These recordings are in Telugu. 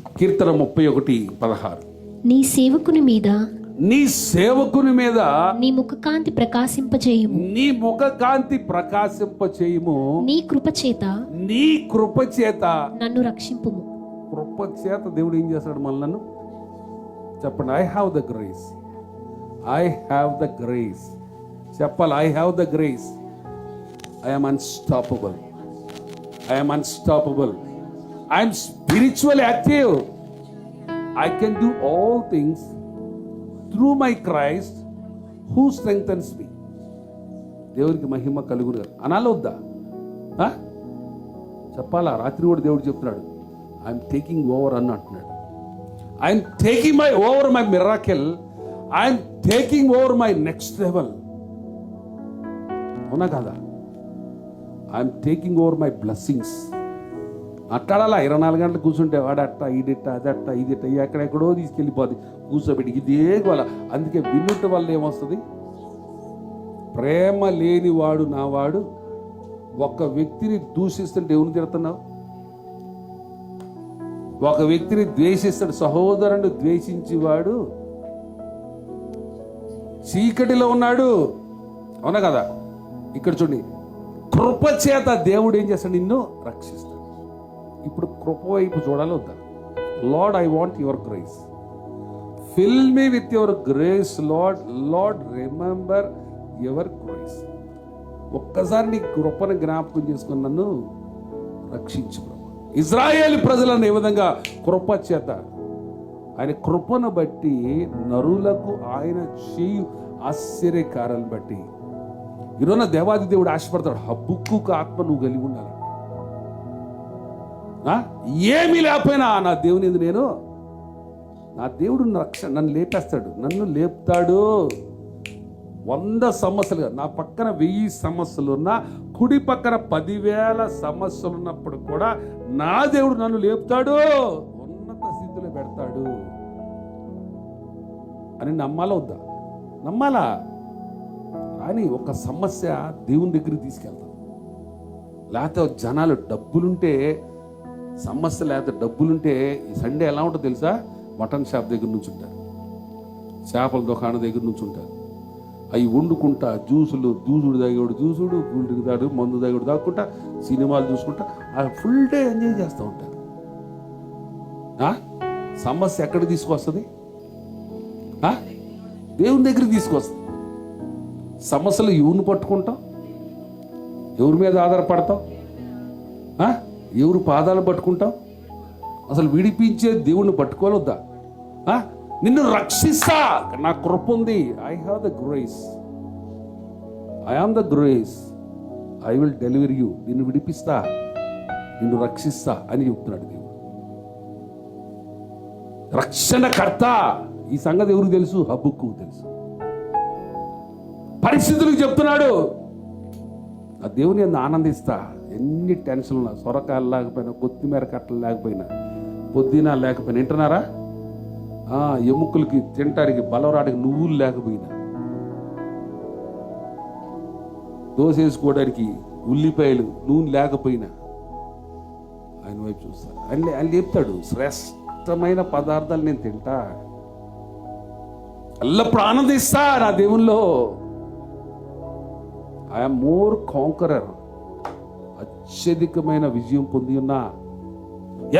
కీర్తన ముప్పై ఒకటి పదహారు. నీ సేవకుని మీద నీ సేవకుని మీద నీ ముఖకాంతి ప్రకాశింపజేయుము నీ ముఖ కాంతి ప్రకాశింప చేయుము నీ కృప చేత నీ కృప చేత నన్ను రక్షింపుము. కృప చేత దేవుడు ఏం చేస్తాడు మళ్ళీ నన్ను చెప్పండి I have the grace I have the grace చెప్పాలి I have the grace I'm unstoppable I'm unstoppable I'm spiritual active I can do all things through my Christ who strengthens me దేవునికి మహిమ కలుగురు అనాలి వద్దా? చెప్పాలా? రాత్రి కూడా దేవుడు చెప్తున్నాడు. ఐఎమ్ టేకింగ్ ఓవర్ అని అంటున్నాడు. I'm taking my over my miracle I'm taking over my next level అవునా కదా? I'm taking over my blessings అట్టాడాలా ఇరవై నాలుగు గంటలు కూర్చుంటే వాడు అట్ట ఇదిట్ట అదట్ట ఇదిట్ట ఎక్కడెక్కడో తీసుకెళ్ళిపోద్ది. కూర్చోబెట్టి ఇదే గోల. అందుకే విన్నుట వల్ల ఏమొస్తుంది? ప్రేమ లేనివాడు నావాడు ఒక వ్యక్తిని దూషిస్తుంటే ఎవరిని తిడుతున్నావు? ఒక వ్యక్తిని ద్వేషిస్తాడు సహోదరుని ద్వేషించేవాడు చీకటిలో ఉన్నాడు. అవునా కదా? ఇక్కడ చూడండి. కృప చేత దేవుడు ఏం చేస్తాడు? నిన్ను రక్షిస్తాడు. కృప వైపు చూడాలి వద్దా Lord I want your grace fill me with your grace Lord Lord remember your grace ఒక్కసారి నీ కృపను జ్ఞాపకం చేసుకుని నన్ను రక్షించు ఇజ్రాయేల్ ప్రజలను ఏ విధంగా కృప చేత ఆయన కృపను బట్టి నరులకు ఆయన చేయు ఆశ్చర్యకారాలను బట్టి. ఈరోజు దేవాది దేవుడు ఆశపడతాడు హబ్బుక్కు ఆత్మ నువ్వు కలిగి ఉండాలి ఏమీ లేకపోయినా నా దేవుని నేను నా దేవుడు రక్ష నన్ను లేపేస్తాడు. నన్ను లేపుతాడు. వంద సమస్యలు నా పక్కన వెయ్యి సమస్యలు ఉన్నా కుడి పక్కన పదివేల సమస్యలు ఉన్నప్పుడు కూడా నా దేవుడు నన్ను లేపుతాడు. ఉన్నత స్థితిలో పెడతాడు. అని నమ్మాలా వద్దా? నమ్మాలా? కానీ ఒక సమస్య దేవుని దగ్గరికి తీసుకెళ్తాం లేకపోతే జనాలు డబ్బులుంటే సమస్య లేకపోతే డబ్బులుంటే ఈ సండే ఎలా ఉంటుందో తెలుసా? మటన్ షాప్ దగ్గర నుంచి ఉంటారు చేపల దుకాణం దగ్గర నుంచి ఉంటారు అవి వండుకుంటా జ్యూసులు జ్యూసుడు తాగేవాడు జ్యూసుడు కూల్ డ్రింక్ తాడు మందు తాగేవాడు తాగుకుంటా సినిమాలు చూసుకుంటా ఆ ఫుల్ డే ఎంజాయ్ చేస్తూ ఉంటారు. ఆ? సమస్య ఎక్కడ తీసుకొస్తుంది? దేవుని దగ్గరికి తీసుకొస్తుంది. సమస్యలు ఎవరిని పట్టుకుంటాం? ఎవరి మీద ఆధారపడతాం? ఎవరు పాదాలు పట్టుకుంటాం అసలు విడిపించే దేవుణ్ణి పట్టుకోవద్దా ఆ? నిన్ను రక్షిస్తా! నా కృప ఉంది. I have the grace I am the grace I will delivery you నిన్ను విడిపిస్తా. నిన్ను రక్షిస్తా అని చెప్తున్నాడు దేవుడు. రక్షణకర్త! ఈ సంగతి ఎవరికి తెలుసు? హబ్బుక్కు తెలుసు. పరిస్థితులకు చెప్తున్నాడు. ఆ దేవుని ఆనందిస్తా. ఎన్ని టెన్షన్లు సొరకాయలు లేకపోయినా కొత్తిమీర కట్టలు లేకపోయినా పొద్దున లేకపోయినా వింటున్నారా? ఎముకలకి తింటానికి బలవరాడికి నువ్వులు లేకపోయినా. దోశ వేసుకోవడానికి ఉల్లిపాయలు నూనె లేకపోయినా. ఆయన వైపు చూస్తారు ఆయన ఆయన చెప్తాడు శ్రేష్టమైన పదార్థాలు నేను తింటా. ఎల్లప్పుడు ఆనందిస్తా నా దేవుల్లో. ఐఎమ్ మోర్ కాంకరర్ అత్యధికమైన విజయం పొంది ఉన్నా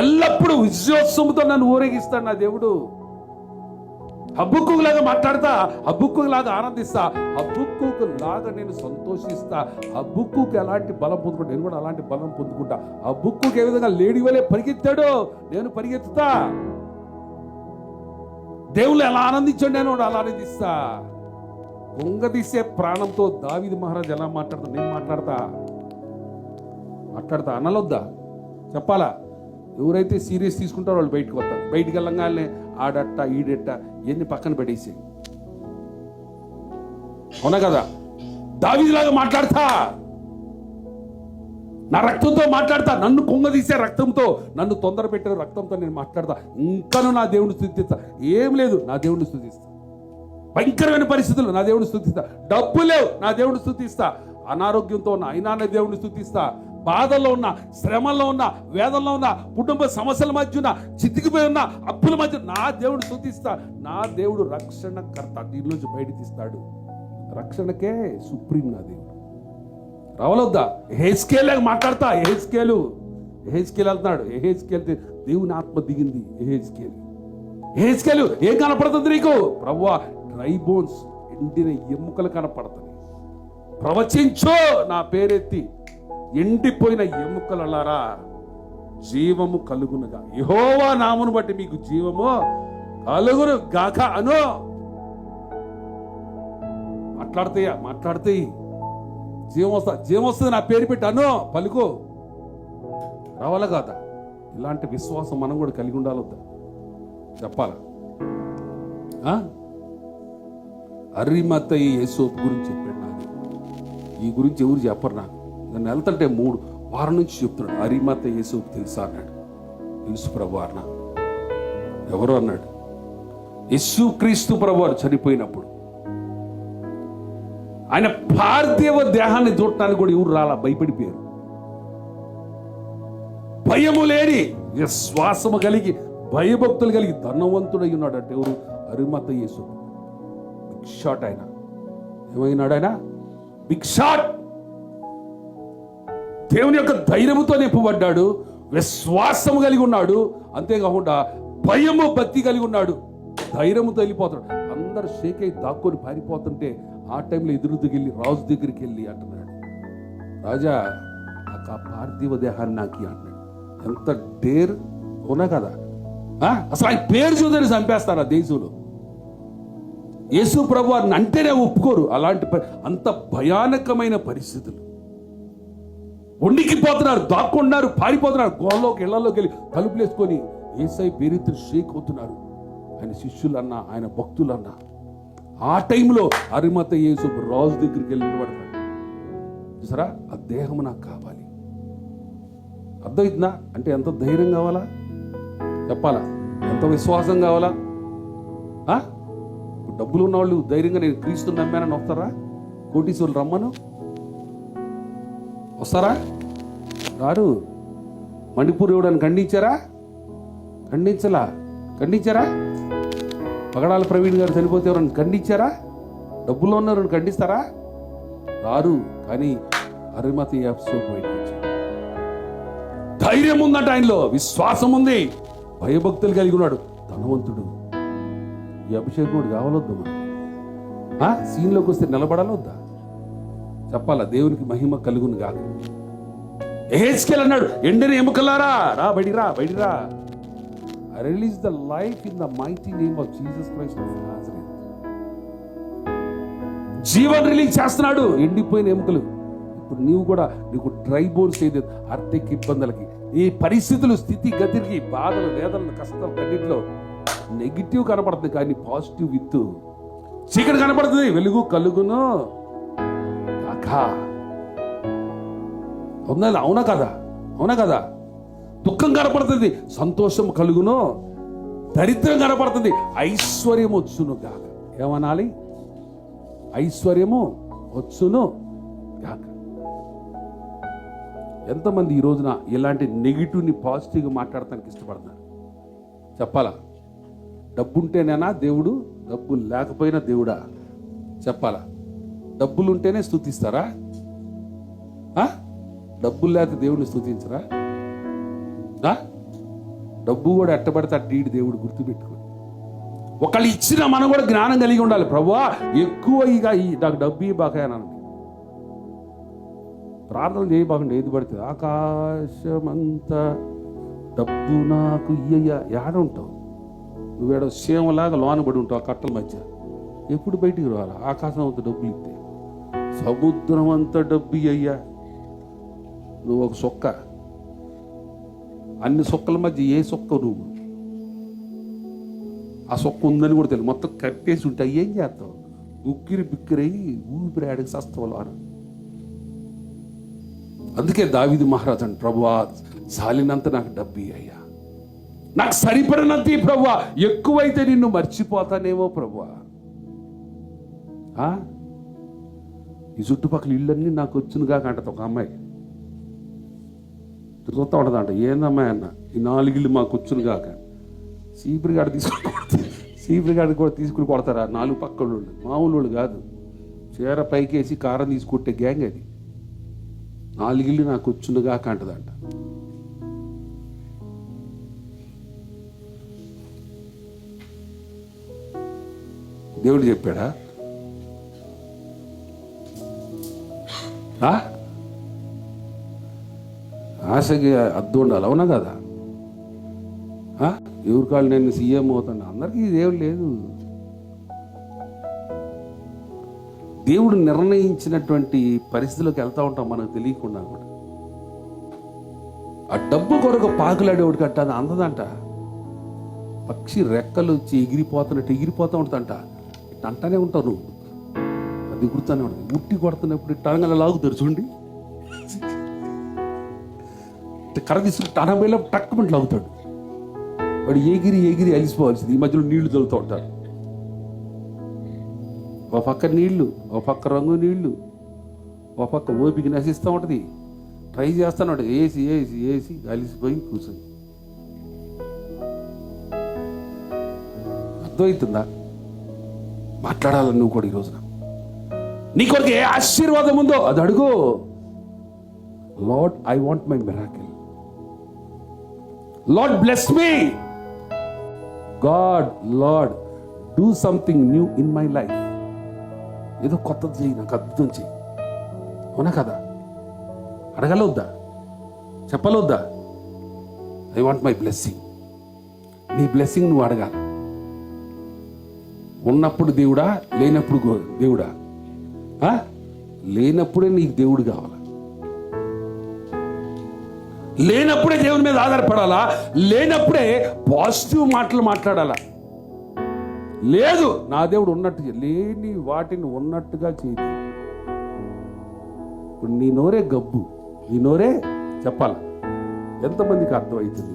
ఎల్లప్పుడూ విజయోత్సవంతో నన్ను ఊరేగిస్తాడు నా దేవుడు. హబ్బుక్కులాగా మాట్లాడతా హబ్బుక్కులాగా ఆనందిస్తా హబ్బుక్కు లాగా నేను సంతోషిస్తా హబ్బుక్కు ఎలాంటి బలం పొందుకుంటా నేను కూడా అలాంటి బలం పొందుకుంటా. హబ్బుక్కు ఏ విధంగా లేడి వలే పరిగెత్తాడు నేను పరిగెత్తుతా. దేవుళ్ళు ఎలా ఆనందించండి నేను కూడా అలా ఆనందిస్తా. కుంగదీసే ప్రాణంతో దావిది మహారాజ్ ఎలా మాట్లాడతా నేను మాట్లాడతా. మాట్లాడతా. అనలొద్దా? చెప్పాలా? ఎవరైతే సీరియస్ తీసుకుంటారో వాళ్ళు బయటకు వస్తారు. బయటికి వెళ్ళంగానే ఆడట్ట ఈడెట్ట ఎన్ని పక్కన పెట్టేసి అవునా కదా? దావిలాగా మాట్లాడతా. నా రక్తంతో మాట్లాడతా. నన్ను కుంగదీసే రక్తంతో నన్ను తొందర పెట్టే రక్తంతో నేను మాట్లాడతా. ఇంకాను నా దేవుని స్థుతిస్తా. ఏం లేదు నా దేవుని స్థుతిస్తా. భయంకరమైన పరిస్థితులు నా దేవుని స్థుతిస్తా. డబ్బు లేవు నా దేవుని స్థుతిస్తా. అనారోగ్యంతో ఉన్న అయినా నా దేవుని స్థుతిస్తా. బాధల్లో ఉన్న శ్రమల్లో ఉన్న వేదంలో ఉన్న కుటుంబ సమస్యల మధ్య ఉన్న చితికిపోయి ఉన్న అప్పుల మధ్య నా దేవుడు శుద్ధిస్తా నా దేవుడు రక్షణకర్త దీనిలోంచి బయట తీస్తాడు రక్షణకే సుప్రీం నా దేవుడు. రావలొద్దా? హేస్కేలాగా మాట్లాడతా హేస్కేలు హేస్కేల్ వెళ్తున్నాడు. హేస్కేల్ దేవుని ఆత్మ దిగింది హేస్కేల్ హేస్కేలు ఏం కనపడుతుంది నీకు? ప్రవ్వా డ్రై బోన్స్ ఎండిన ఎముకలు కనపడతాయి ప్రవచించు నా పేరెత్తి. ఎండిపోయిన ఎముకలలారా జీవము కలుగునుగా. యహోవా నామును బట్టి మీకు జీవము కలుగును గాక. అను. మాట్లాడతాయా మాట్లాడతాయి జీవం వస్తా జీవం వస్తుంది నా పేరు పెట్టి అను. పలుకు. రావాలా కాదా? ఇలాంటి విశ్వాసం మనం కూడా కలిగి ఉండాలొద్దా? చెప్పాలా? ఆ? ఈ యేసోపు గురించి చెప్పాడు నాకు. ఈ గురించి ఎవరు చెప్పరు నాకు. నన్ను వెళ్తుంటే మూడు వారం నుంచి చెప్తున్నాడు అరిమత యేసు తెలుసా? అన్నాడు. తెలుసు ప్రభు అన్న. ఎవరు? అన్నాడు. యస్సు క్రీస్తు ప్రభు చనిపోయినప్పుడు. ఆయన పార్థివ దేహాన్ని చూడటానికి కూడా ఎవరు రాలా? భయపడిపోయారు. భయము లేని విశ్వాసము కలిగి భయభక్తులు కలిగి ధనవంతుడై ఉన్నాడు అంటే ఎవరు? అరిమత యేసు. బిగ్ షాట్ ఆయన. ఏమైనాడు ఆయన? Big shot! దేవుని యొక్క ధైర్యముతో నింపబడ్డాడు. విశ్వాసము కలిగి ఉన్నాడు. అంతేకాకుండా భయము భక్తి కలిగి ఉన్నాడు. ధైర్యముతో వెళ్ళిపోతాడు. అందరు షేక్ అయి దాక్కొని పారిపోతుంటే ఆ టైంలో ఎదురు వెళ్ళి రాజు దగ్గరికి వెళ్ళి అంటున్నాడు. రాజా నాకు ఆ పార్థివ దేహాన్ని నాకు అంటున్నాడు. ఎంత డేర్ ఉన్నా కదా. ఆ? అసలు ఆయన పేరు చూదని చంపేస్తారు ఆ దేశంలో? యేసు ప్రభు వారిని అంటేనే ఒప్పుకోరు. అలాంటి అంత భయానకమైన పరిస్థితులు. ఉండికిపోతున్నారు దాక్కున్నారు పారిపోతున్నారు గోల్లోకి ఇళ్ళలోకి వెళ్ళి తలుపులేసుకొని ఏసై పేరెత్తులు షేక్ అవుతున్నారు. ఆయన శిష్యులన్నా ఆయన భక్తులన్నా. ఆ టైంలో అరిమత యేసు రాజు దగ్గరికి వెళ్ళి నిలబడతాడు. చూసారా? ఆ దేహం నాకు కావాలి. అర్థమవుతుందా అంటే ఎంత ధైర్యం కావాలా? చెప్పాలా? ఎంత విశ్వాసం కావాలా? డబ్బులు ఉన్నవాళ్ళు ధైర్యంగా నేను క్రీస్తు నమ్మానని వస్తారా కోటీశ్వరులు రమ్మను? వస్తారా? రారు. మణిపూర్ ఇవ్వడానికి ఖండించారా? ఖండించలా. ఖండించారా? పగడాల ప్రవీణ్ గారు చనిపోతే ఎవరైనా ఖండించారా? డబ్బులో ఉన్నవారు ఖండిస్తారా? రారు. కానీ అరిమతి యాప్స్ బయటకు ధైర్యం ఉందంట ఆయనలో. విశ్వాసం ఉంది. భయభక్తులు కలిగి ఉన్నాడు ధనవంతుడు. ఈ అభిషేకుడు కావాలొద్దు మనకి. సీన్లోకి వస్తే నిలబడాలొద్దా? చెప్పాలా? దేవునికి మహిమ కలుగును గాక. ఎహెచ్కెల్ అన్నాడు ఎండిన ఎముకలారా రా బడిరా బడిరా release the life in the mighty name of Jesus Christ of Nazareth Jeevan release చేస్తున్నాడు. ఎండిపోయిన ఎముకలు. ఇప్పుడు నీవు కూడా నీకు డ్రై బోన్స్ ఏది? ఆర్థిక ఇబ్బందులకి ఈ పరిస్థితులు స్థితి గతికి బాధలు వేదనలు కష్టాలు కన్నింటిలో నెగిటివ్ కనపడుతుంది. కానీ పాజిటివ్ విత్ చీకటి కనపడుతుంది. వెలుగు కలుగును. కథ అవునా అవునా కదా అవునా కదా దుఃఖం కనపడుతుంది సంతోషం కలుగును దరిద్రం కనపడుతుంది ఐశ్వర్యం వచ్చును గాక ఏమనాలి ఐశ్వర్యము వచ్చును గాక ఎంతమంది ఈ రోజున ఇలాంటి నెగిటివ్ని పాజిటివ్గా మాట్లాడటానికి ఇష్టపడతారు చెప్పాలా? డబ్బుంటేనేనా దేవుడు? డబ్బు లేకపోయినా దేవుడా? చెప్పాలా? డబ్బులుంటేనే స్థుతిస్తారా ఆ? డబ్బులు లేకపోతే దేవుడిని స్థుతించరా ఆ? డబ్బు కూడా ఎట్టబడితే అట్టు దేవుడు గుర్తుపెట్టుకోండి. ఒకళ్ళు ఇచ్చిన మనం కూడా జ్ఞానం కలిగి ఉండాలి. ప్రభువా ఎక్కువ ఇక నాకు డబ్బు ఈ బాకాయనండి ప్రార్థన చేయబాకండి ఏది పడితే ఆకాశమంతా డబ్బు నాకు ఇయ్య ఏడ ఉంటావు? నువ్వేడో సీమలాగా లోనబడి ఉంటావు ఆ కట్టల మధ్య. ఎప్పుడు బయటికి రావాలి? ఆకాశం అంత డబ్బులు ఇస్తే సముద్రం అంతా డబ్బు అయ్యా. నువ్వు ఒక సొక్క. అన్ని సొక్కల మధ్య ఏ సొక్క నువ్వు? ఆ సొక్క ఉందని కూడా తెలియదు. మొత్తం కట్టేసి ఉంటే ఏం చేస్తావు? ఉక్కిరి బిక్కిరయ్యి ఊపిరాడికి ఆడికి అని అందుకే దావిది మహారాజ్ అంట ప్రభు చాలినంత నాకు డబ్బి అయ్యా. నాకు సరిపడినంత ఈ ప్రభువా. ఎక్కువైతే నిన్ను మర్చిపోతానేమో ప్రభు ఆ? ఈ చుట్టుపక్కల ఇళ్ళన్నీ నాకు వచ్చినగా కాక అంటది ఒక అమ్మాయి. చూస్తా ఉండదంట ఏందమ్మా అన్న ఈ నాలుగిళ్ళు మాకు వచ్చును కాక సీపురి గాడు తీసుకుని సీపురి గాడు కూడా తీసుకుని కొడతారా? నాలుగు పక్కల వాళ్ళు మామూలు వాళ్ళు కాదు. చీర పైకేసి కారం తీసుకుంటే గ్యాంగ్ అది. నాలుగిళ్ళు నాకు వచ్చును కాక అంటదంట దేవుడు చెప్పాడా? ఆశకి అద్దు ఉండాలి అవునా కదా? ఆ? ఎవరి కాళ్ళు నేను సీఎం అవుతాను. అందరికీ దేవుడు లేదు. దేవుడు నిర్ణయించినటువంటి పరిస్థితిలోకి వెళ్తూ ఉంటాం మనకు తెలియకుండా కూడా. ఆ డబ్బు కొరకు పాకులాడేవాడు కట్ట అది అందదంట. పక్షి రెక్కలు వచ్చి ఎగిరిపోతున్నట్టు ఎగిరిపోతూ ఉంటుందంట. ఇట్ట అంటానే ఉంటావు నువ్వు. అది ఉంటుంది. ఉట్టి కొడుతున్నప్పుడు టంగల లాగుతారు చూడండి ఇట్ట కర్ర తీసుకుని టనబైలో టక్కుమంటే లాగుతాడు. వాడు ఎగిరి ఎగిరి అలిసిపోవాల్సింది. ఈ మధ్యలో నీళ్ళు చల్లుతూ ఉంటారు. ఒక పక్క నీళ్ళు ఒక పక్క రంగు నీళ్ళు ఒక పక్క ఓపిక నశిస్తూ ఉంటుంది. ట్రై చేస్తాను ఉంటుంది. ఏసి ఏసి ఏసి అలిసిపోయి కూర్చొని. అర్థమవుతుందా మాట్లాడాలని నువ్వు కూడా ఈ రోజున నీ కొరకు ఏ ఆశీర్వాదం ఉందో అది అడుగు. Lord I want my miracle Lord bless me God Lord do something new in my life ఏదో కొత్తది చేయి నాకు అద్భుతం చేయి అవునా కదా? అడగలొద్దా? చెప్పలొద్దా? ఐ వాంట్ మై బ్లెస్సింగ్ నీ బ్లెస్సింగ్ నువ్వు అడగాలి. ఉన్నప్పుడు దేవుడా లేనప్పుడు దేవుడా? లేనప్పుడే నీకు దేవుడు కావాలా? లేనప్పుడే దేవుని మీద ఆధారపడాలా? లేనప్పుడే పాజిటివ్ మాటలు మాట్లాడాలా? లేదు నా దేవుడు ఉన్నట్టు లేని వాటిని ఉన్నట్టుగా చేయదు ఇప్పుడు నీ నోరే గబ్బు నీ నోరే చెప్పాల? ఎంతమందికి అర్థమవుతుంది